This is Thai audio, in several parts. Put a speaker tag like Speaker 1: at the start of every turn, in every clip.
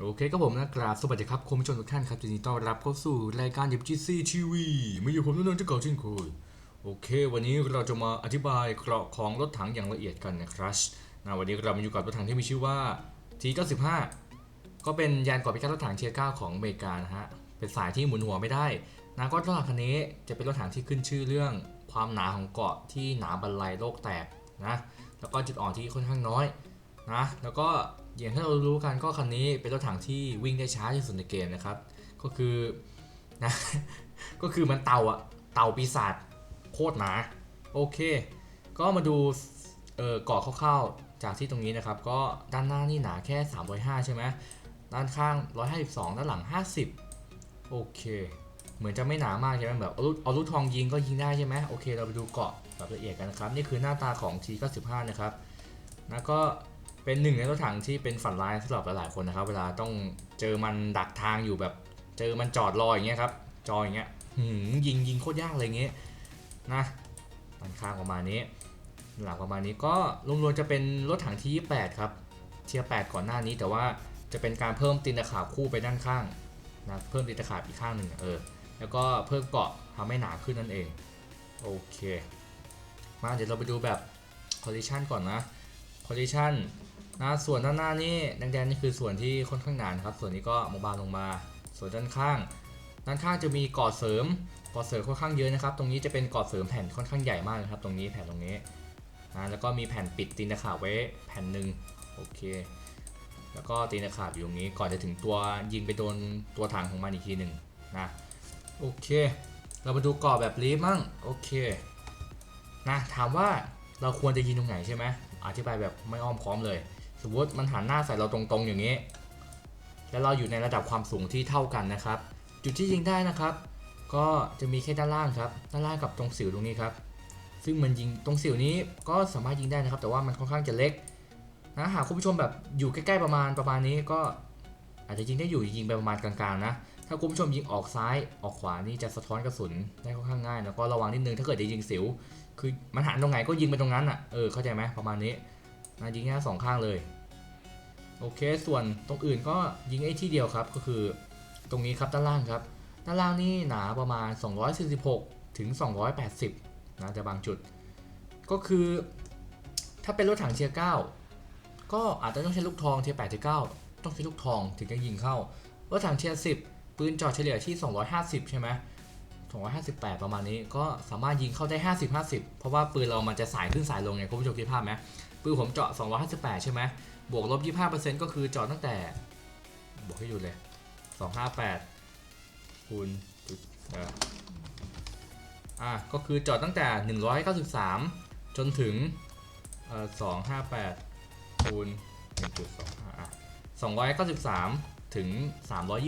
Speaker 1: โอเคครับผมนะครับสวัสดีครับคุณผู้ชมทุกท่านครับยินดีต้อนรับเข้าสู่รายการ FGC TV มาอยู่ผมนุ่นเจ้าเก่าเช่นเคยโอเค วันนี้เราจะมาอธิบายเกราะของรถถังอย่างละเอียดกันนะครับนะวันนี้เรามาอยู่กับรถถังที่มีชื่อว่า T95 ก็เป็นยานก่อพิฆาตรถถังเทียร์9ของอเมริกานะฮะเป็นสายที่หมุนหัวไม่ได้นะก็รถถังคันนี้จะเป็นรถถังที่ขึ้นชื่อเรื่องความหนาของเกาะที่หนาบรรลัยโลกแตกนะแล้วก็จุดอ่อนที่ค่อนข้างน้อยนะแล้วก็ อย่างที่เรารู้กันก็คันนี้เป็นรถถังที่วิ่งได้ช้าที่สุดในเกมนะครับ ก็คือนะก็คือมันเต่าอะเต่าปีศาจโคตรหนาโอเค ก็มาดูเออเกาะคร่าวๆจากที่ตรงนี้นะครับ ก็ด้านหน้านี่หนาแค่305ใช่ไหมด้านข้าง 152 ด้านหลัง 50 โอเค เหมือนจะไม่หนามากใช่ไหมแบบเอาลูกเอาลูกทองยิงก็ยิงได้ใช่ไหมโอเค เราไปดูเกาะแบบละเอียดกันนะครับ นี่คือหน้าตาของ T95 นะครับ แล้วก็ เป็นหนึ่งในรถถังที่เป็นฝันร้ายสำหรับหลายๆคนนะครับ เวลาต้องเจอมันดักทางอยู่แบบ เจอมันจอดรออย่างเงี้ยครับ จออย่างเงี้ยหืมยิงยิงโคตรยากอะไรเงี้ยนะด้านข้างประมาณนี้ หลังประมาณนี้ก็รวมๆจะเป็นรถถังที่8ครับ เทียร์8ก่อนหน้านี้แต่ว่าจะเป็นการเพิ่มตีนตะขาบคู่ไปด้านข้างนะเพิ่มตีนตะขาบอีกข้างหนึ่งเออแล้วก็เพิ่มเกาะทำให้หนาขึ้นนั่นเองโอเค มาเดี๋ยวเราไปดูแบบ collision ก่อนนะ collision น นะส่วนด้านหน้านี่แดงๆนี่คือส่วนที่ค่อนข้างหนานะครับ ส่วนนี้ก็มบางลงมา ส่วนด้านข้าง ด้านข้างจะมีกอดเสริมกอดเสริมค่อนข้างเยอะนะครับ ตรงนี้จะเป็นกอดเสริมแผ่นค่อนข้างใหญ่มากนะครับ ตรงนี้แผ่นตรงนี้นะแล้วก็มีแผ่นปิดตีนตะขาบไว้แผ่นหนึ่งโอเค แล้วก็ตีนตะขาบอยู่ตรงนี้ก่อนจะถึงตัวยิงไปโดนตัวถังของมันอีกทีหนึ่งนะโอเค เรามาดูกรอบแบบลีฟมั่งโอเคนะถามว่าเราควรจะยิงตรงไหนใช่ไหมอธิบายแบบไม่อ้อมค้อมเลย สมมติมันหันหน้าใส่เราตรงๆอย่างนี้ แล้วเราอยู่ในระดับความสูงที่เท่ากันนะครับ จุดที่ยิงได้นะครับ ก็จะมีแค่ด้านล่างครับ ด้านล่างกับตรงสิวตรงนี้ครับ ซึ่งมันยิงตรงสิวนี้ก็สามารถยิงได้นะครับ แต่ว่ามันค่อนข้างจะเล็กนะหากคุณผู้ชมแบบอยู่ใกล้ๆประมาณประมาณนี้ก็อาจจะยิงได้อยู่ยิงไปประมาณกลางๆนะ ถ้าคุณผู้ชมยิงออกซ้ายออกขวานี่จะสะท้อนกระสุนได้ค่อนข้างง่าย แล้วก็ระวังนิดนึงถ้าเกิดจะยิงสิว คือมันหันตรงไหนก็ยิงไปตรงนั้นอะ เออเข้าใจไหมประมาณนี้นะยิงแค่สองข้างเลย โอเค ส่วนตรงอื่นก็ยิงไอ้ที่เดียวครับก็คือตรงนี้ครับด้านล่างครับ ด้านล่างนี่หนาประมาณ 246 ถึง 280 นะแต่บางจุด ก็คือถ้าเป็นรถถังเทียร์9ก็อาจจะต้องใช้ลูกทองเทียร์8เทียร์9ต้องใช้ลูกทองถึงจะยิงเข้า รถถังเทียร์10 ปืนจอดเฉลี่ยที่ 250 ใช่ไหม258 ประมาณนี้ก็สามารถยิงเข้าได้ 50 50 เพราะว่าปืนเรามันจะสายขึ้นสายลงไงคุณผู้ชมคิดภาพไหม ปืนผมเจาะ 258 ใช่ไหมบวกลบ 25%ก็คือเจาะตั้งแต่ บวกให้อยู่เลย 258คูณจุดเอออะก็คือเจาะตั้งแต่ 193 จนถึงเอ่อ258คูณ1.25อะ293 ถึง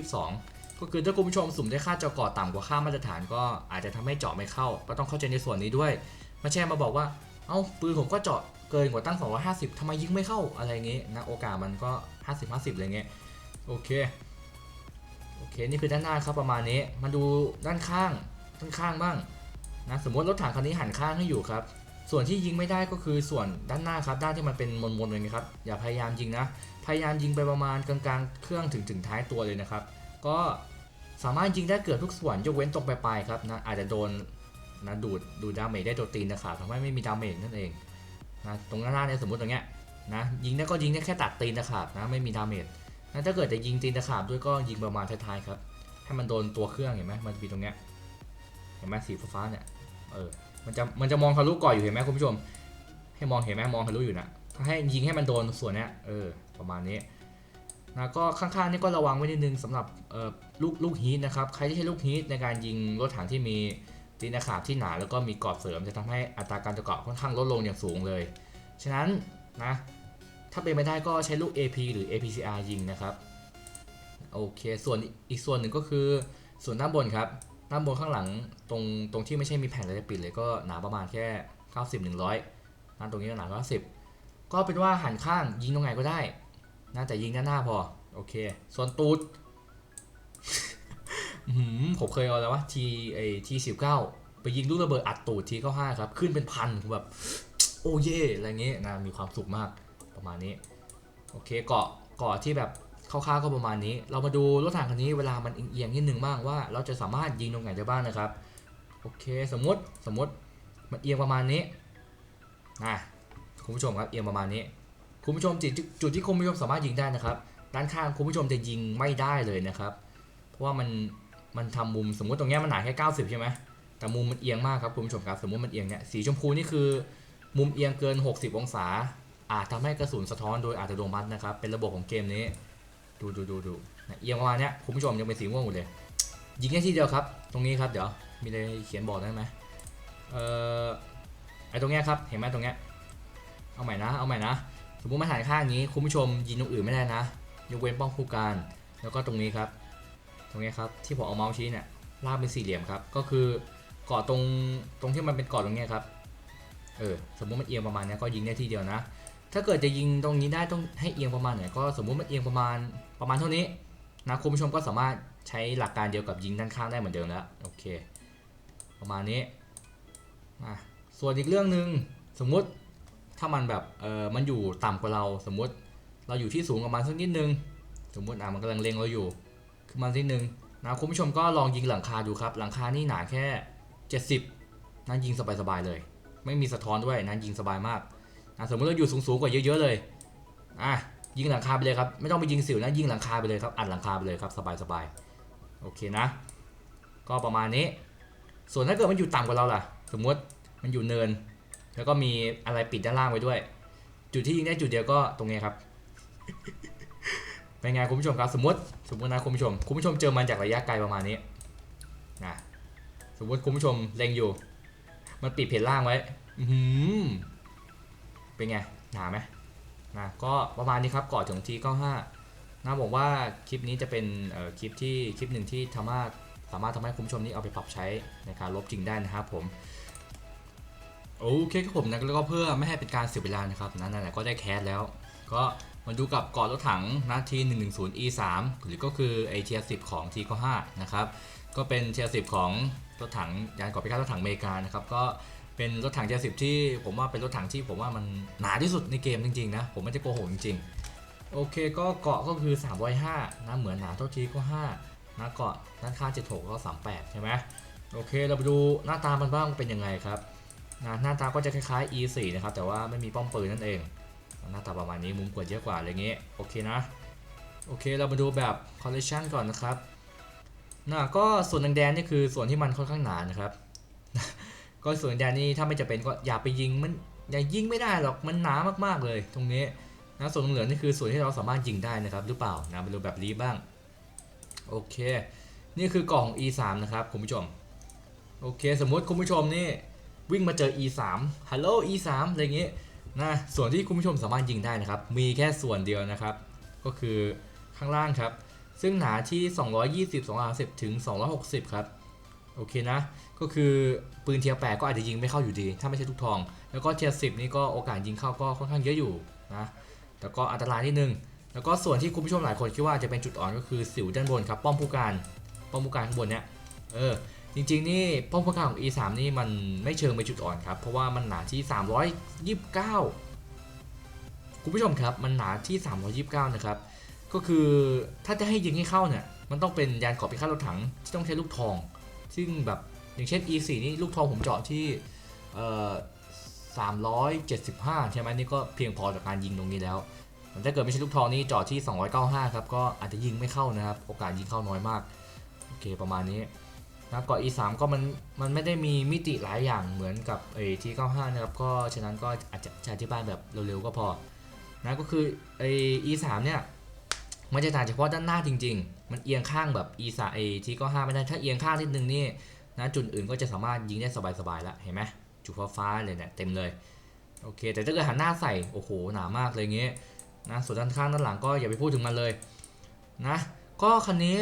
Speaker 1: 322 ก็คือถ้าคุณผู้ชมสุ่มได้ค่าจอกอต่ำกว่าค่ามาตรฐานก็อาจจะทำให้เจาะไม่เข้า ก็ต้องเข้าใจในส่วนนี้ด้วย ไม่ใช่มาบอกว่า เอ้าปืนผมก็เจาะเกินกว่าตั้ง 250ทำไมยิงไม่เข้าอะไรเงี้ยนะโอกาสมันก็ 50 50อะไรเงี้ยโอเคโอเคนี่คือด้านหน้าครับประมาณนี้มาดูด้านข้างด้านข้างบ้างนะสมมติรถถังคันนี้หันข้างให้อยู่ครับ ส่วนที่ยิงไม่ได้ก็คือส่วนด้านหน้าครับ ด้านที่มันเป็นมนๆเลยนะครับอย่าพยายามยิงนะ พยายามยิงไปประมาณกลางๆ เครื่องถึงถึงท้ายตัวเลยนะครับ ก็สามารถยิงได้เกือบทุกส่วนยกเว้นตรงปลายๆครับนะอาจจะโดน นะดูดดูดาเมจได้โดนตีนนะครับทำให้ไม่มีดาเมจนั่นเองนะตรงหน้าเนี่ยสมมติตรงเนี้ยนะยิงได้ก็ยิงได้แค่ตัดตีนนะครับนะไม่มีดาเมจนะถ้าเกิดจะยิงตีนนะครับด้วยก็ยิงประมาณท้ายๆครับให้มันโดนตัวเครื่องเห็นไหมมันจะมีตรงเนี้ยเห็นไหมสีฟ้าเนี่ยเออมันจะมันจะมองทะลุก่อนอยู่เห็นไหมคุณผู้ชม ให้มองเห็นไหมมองทะลุอยู่นะให้ยิงให้มันโดนส่วนเนี้ยเออประมาณนี้นะก็ข้างๆนี่ก็ระวังไว้นิดนึงสำหรับเออลูกลูกฮีทนะครับใครที่ใช้ลูกฮีทในการยิงรถถังที่มี ตีนขาบที่หนาแล้วก็มีกรอบเสริมจะทำให้อัตราการจะเกาะค่อนข้างลดลงอย่างสูงเลย ฉะนั้นนะถ้าเป็นไม่ได้ก็ใช้ลูก AP หรือ APCR ยิงนะครับโอเค ส่วนอีกส่วนหนึ่งก็คือส่วนด้านบนครับด้านบนข้างหลังตรงตรงที่ไม่ใช่มีแผ่นอะไรปิดเลยก็หนาประมาณแค่ 90 100นั่นตรงนี้ก็หนา90 ก็เป็นว่าหันข้างยิงตรงไหนก็ได้น่าแต่ยิงด้านหน้าพอโอเค ส่วนตูด ผมเคยเอาแล้ววะทีไอทีสิบเก้าไปยิงลูกระเบิดอัดตูดทีเก้าห้าครับ ขึ้นเป็นพันแบบโอ้เย่อะไรเงี้ยนะมีความสุขมากประมาณนี้ โอเคเกาะเกาะที่แบบคร่าวๆก็ประมาณนี้ เรามาดูรถถังคันนี้เวลามันเอียงนิดนึงบ้างว่า เราจะสามารถยิงตรงไหนได้บ้างนะครับ โอเคสมมติสมมติมันเอียงประมาณนี้นะคุณผู้ชมครับเอียงประมาณนี้ คุณผู้ชมจุดจุดที่คุณผู้ชมสามารถยิงได้นะครับ ด้านข้างคุณผู้ชมจะยิงไม่ได้เลยนะครับ เพราะว่ามัน มันทำมุมสมมติตรงเนี้ยมันหนาแค่ 90 ใช่ไหมแต่มุมมันเอียงมากครับคุณผู้ชมครับ สมมติมันเอียงเนี่ยสีชมพูนี่คือ มุมเอียงเกิน 60 องศา อาจทำให้กระสุนสะท้อนโดยอัตโนมัตินะครับ เป็นระบบของเกมนี้ ดูดูดูดูเอียงประมาณเนี้ยคุณผู้ชมยังเป็นสีม่วงอยู่เลย ยิงแค่ทีเดียวครับ ตรงนี้ครับเดี๋ยวมีอะไรเขียนบอกได้ไหมเอ่อไอตรงเนี้ยครับเห็นไหมตรงเนี้ยเอาใหม่นะเอาใหม่นะ สมมติมาถ่ายข้างนี้คุณผู้ชมยิงตรงอื่นไม่ได้นะยกเว้นป้องคู่การ แล้วก็ตรงนี้ครับ รงนี้ครับที่ผมเอาเมาส์ชี้เนี่ยลากเป็นสี่เหลี่ยมครับ ก็คือเกาะตรงตรงที่มันเป็นกาะตรงนี้ครับเออสมมติมันเอียงประมาณนี้ก็ยิงได้ทีเดียวนะ ถ้าเกิดจะยิงตรงนี้ได้ต้องให้เอียงประมาณไหนก็สมมุติมันเอียงประมาณประมาณเท่านี้นะคุณผู้ชมก็สามารถใช้หลักการเดียวกับยิงด้านข้างได้เหมือนเดิมแล้วโอเค ประมาณนี้อะส่วนอีกเรื่องหนึ่งสมมุติถ้ามันแบบเออมันอยู่ต่ำกว่าเราสมมุติเราอยู่ที่สูงประมาณสักนิดนึง สมมุติอะมันกำลังเล็งเราอยู่ มานิดนึงนะคุณผู้ชมก็ลองยิงหลังคาดูครับ หลังคานี่หนาแค่ 70นั่นยิงสบายๆเลย ไม่มีสะท้อนด้วยนั่นยิงสบายมากอะสมมติเราอยู่สูงๆกว่าเยอะๆเลยอะยิงหลังคาไปเลยครับไม่ต้องไปยิงสิวนะยิงหลังคาไปเลยครับอัดหลังคาไปเลยครับสบายๆโอเคนะ ก็ประมาณนี้ ส่วนถ้าเกิดมันอยู่ต่ำกว่าเราล่ะ สมมติมันอยู่เนิน แล้วก็มีอะไรปิดด้านล่างไว้ด้วย จุดที่ยิงได้จุดเดียวก็ตรงนี้ครับ เป็นไงคุณผู้ชมครับสมมติสมมตินะคุณผู้ชมคุณผู้ชมเจอมันจากระยะไกลประมาณนี้นะสมมติคุณผู้ชมเล็งอยู่ มันปิดเพจล่างไว้อือหือเป็นไงหนาไหมนะก็ประมาณนี้ครับก่อนถึงที95นะบอกว่าคลิปนี้จะเป็นคลิปที่คลิปหนึ่งที่ทำให้สามารถทำให้คุณผู้ชมนี้เอาไปปรับใช้ในการลบจริงได้นะครับผมโอเคครับผมนะแล้วก็เพื่อไม่ให้เป็นการเสียเวลานะครับนะนั่นแหละก็ได้แคสแล้ว ก็ มาดูกับก่อรถถังนะที110 e 3 หรือก็คือไอเทีย10 ของ t 95นะครับก็เป็นเทีย10 ของรถถังยานก่อพิฆาตรถถังอเมริกานะครับก็เป็นรถถังเจสิบที่ผมว่าเป็นรถถังที่ผมว่ามันหนาที่สุดในเกมจริงๆนะผมไม่ได้โกหกจริงๆโอเคก็เกาะก็คือ305นะเหมือนหนาเท่าทีก็5นะเกาะด้านข้าง76ก็38ใช่ไหมโอเคเราไปดูหน้าตามันบ้างเป็นยังไงครับนะหน้าตาก็จะคล้ายๆ E4 นะครับแต่ว่าไม่มีป้อมปืนนั่นเอง หน้าตาประมาณนี้มุมกดเยอะกว่าอะไรเงี้ยโอเคนะโอเคเรามาดูแบบ collection ก่อนนะครับนะก็ส่วนแดงๆนี่คือส่วนที่มันค่อนข้างหนานะครับ ก็ส่วนแดนนี่ถ้าไม่จะเป็นก็อย่าไปยิงมันอย่ายิงไม่ได้หรอกมันหนามากๆเลย ตรงนี้นะส่วนเหลืองนี่คือส่วนที่เราสามารถยิงได้นะครับ หรือเปล่านะไปดูแบบรีบ้างโอเค นี่คือกล่อง E3 นะครับคุณผู้ชมโอเค สมมติคุณผู้ชมนี่วิ่งมาเจอ E3 ฮัลโหล E3 อะไรอย่างงี้ นะส่วนที่คุณผู้ชมสามารถยิงได้นะครับ มีแค่ส่วนเดียวนะครับ ก็คือข้างล่างครับ ซึ่งหนาที่ 220 250ถึง 260 ครับ โอเคนะ ก็คือปืนเทียร์แปดก็อาจจะยิงไม่เข้าอยู่ดี ถ้าไม่ใช่ทุกทอง แล้วก็เทียร์สินี่ก็โอกาสยิงเข้าก็ค่อนข้างเยอะอยู่นะ แต่ก็อันตรายนิดนึง แล้วก็ส่วนที่คุณผู้ชมหลายคนคิดว่าจะเป็นจุดอ่อนก็คือสิวด้านบนครับ ป้อมผู้การ ป้อมผู้การข้างบนเนี้ย เออ จริงๆ นี่ป้อมผู้การของ E3 นี่มันไม่เชิงเป็นจุดอ่อนครับ เพราะว่ามันหนาที่ 329 คุณผู้ชมครับ มันหนาที่ 329 นะครับ ก็คือถ้าจะให้ยิงให้เข้าเนี่ย มันต้องเป็นยานเกราะพิฆาตรถถังที่ต้องใช้ลูกทอง ซึ่งแบบอย่างเช่น E4 นี่ลูกทองผมเจาะที่เอ่อ375 ใช่ไหมนี่ก็เพียงพอต่อการยิงตรงนี้แล้วถ้าเกิดไม่ใช่ลูกทองนี่เจาะที่ 295 ครับ ก็อาจจะยิงไม่เข้านะครับ โอกาสยิงเข้าน้อยมาก โอเค ประมาณนี้ นะเกาะ E3 ก็มันมันไม่ได้มีมิติหลายอย่างเหมือนกับไอ้ที่95นะครับก็ฉะนั้นก็อาจจะจะอธิบายแบบเร็วๆก็พอนะก็คือไอ้ E3 เนี่ยมันจะต่างเฉพาะด้านหน้าจริง ๆ มันเอียงข้างแบบ E3 ไอ้ที่ก็5ไม่ได้ถ้าเอียงข้างนิดนึงนี่นะจุดอื่นก็จะสามารถยิงได้สบายๆแล้วเห็นไหมจุดฟ้าๆเลยเนี่ยเต็มเลยโอเค แต่ถ้าเกิดหันหน้าใส่โอ้โหหนามากเลยเงี้ยนะส่วนด้านข้างด้านหลังก็อย่าไปพูดถึงมันเลยนะก็คันนี้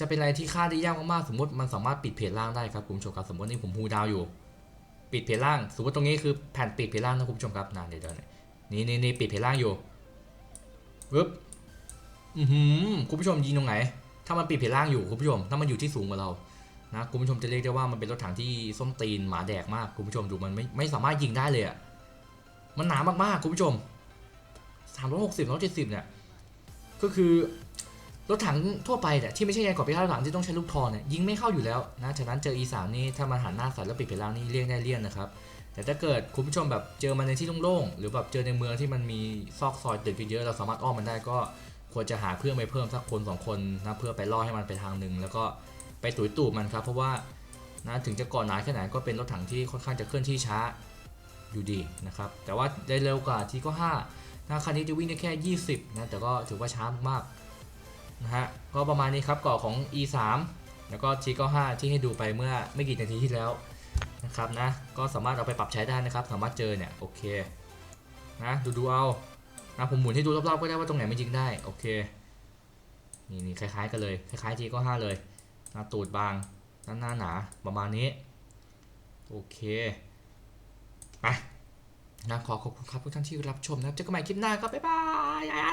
Speaker 1: จะเป็นอะไรที่ค่าได้ยากมากๆ สมมติมันสามารถปิดเพจล่างได้ครับคุณผู้ชมครับ สมมตินี่ผมฮูดาวอยู่ ปิดเพจล่าง สมมติตรงนี้คือแผ่นปิดเพจล่างนะคุณผู้ชมครับนะเดี๋ยวนี่นี่นี่ปิดเพจล่างอยู่ปึ๊บอือหือคุณผู้ชมยิงตรงไหน ถ้ามันปิดเพจล่างอยู่คุณผู้ชม ถ้ามันอยู่ที่สูงกว่าเรา นะคุณผู้ชมจะเรียกได้ว่ามันเป็นรถถังที่ส้มตีนหมาแดกมากคุณผู้ชมดูมันไม่ไม่สามารถยิงได้เลยอะ่ะมันหนามากๆคุณผู้ชม360 170เนี่ย ก็คือ รถถังทั่วไปเนี่ยที่ไม่ใช่ยานกรอบพิฆาตรถถังที่ต้องใช้ลูกทอเนี่ยยิงไม่เข้าอยู่แล้วนะฉะนั้นเจอ E3 นี่ถ้ามันหันหน้าใส่แล้วปิดไปแล้วนี่เลี่ยงได้เลี่ยงนะครับแต่ถ้าเกิดคุณผู้ชมแบบเจอมันในที่โล่งๆหรือแบบเจอในเมืองที่มันมีซอกซอยตึกเยอะเราสามารถอ้อมมันได้ก็ควรจะหาเพื่อนไปเพิ่มสักคนสองคนนะเพื่อไปล่อให้มันไปทางหนึ่งแล้วก็ไปตุ๋ยตูบมันครับ เพราะว่านะถึงจะก่อหนาแค่ไหนก็เป็นรถถังที่ค่อนข้างจะเคลื่อนที่ช้าอยู่ดีนะครับแต่ว่าได้เร็วกว่าทีก็5นะคันนี้จะวิ่งได้แค่ 20นะแต่ก็ถือว่าช้ามาก นะฮะก็ประมาณนี้ครับก่อของ E3 แล้วก็ทีก็5ที่ให้ดูไปเมื่อไม่กี่นาทีที่แล้วนะครับนะก็สามารถเอาไปปรับใช้ได้นะครับ สามารถเจอเนี่ยโอเคนะดูดูเอานะผมหมุนให้ดูรอบๆก็ได้ว่าตรงไหนมันยิงได้โอเคนี่นี่คล้ายๆกันเลยคล้ายๆทีก็5เลยนะตูดบางด้านหน้าหนาประมาณนี้โอเคไปนะขอขอบคุณครับทุกท่านที่รับชมนะครับเจอกันใหม่คลิปหน้าครับบ๊ายบาย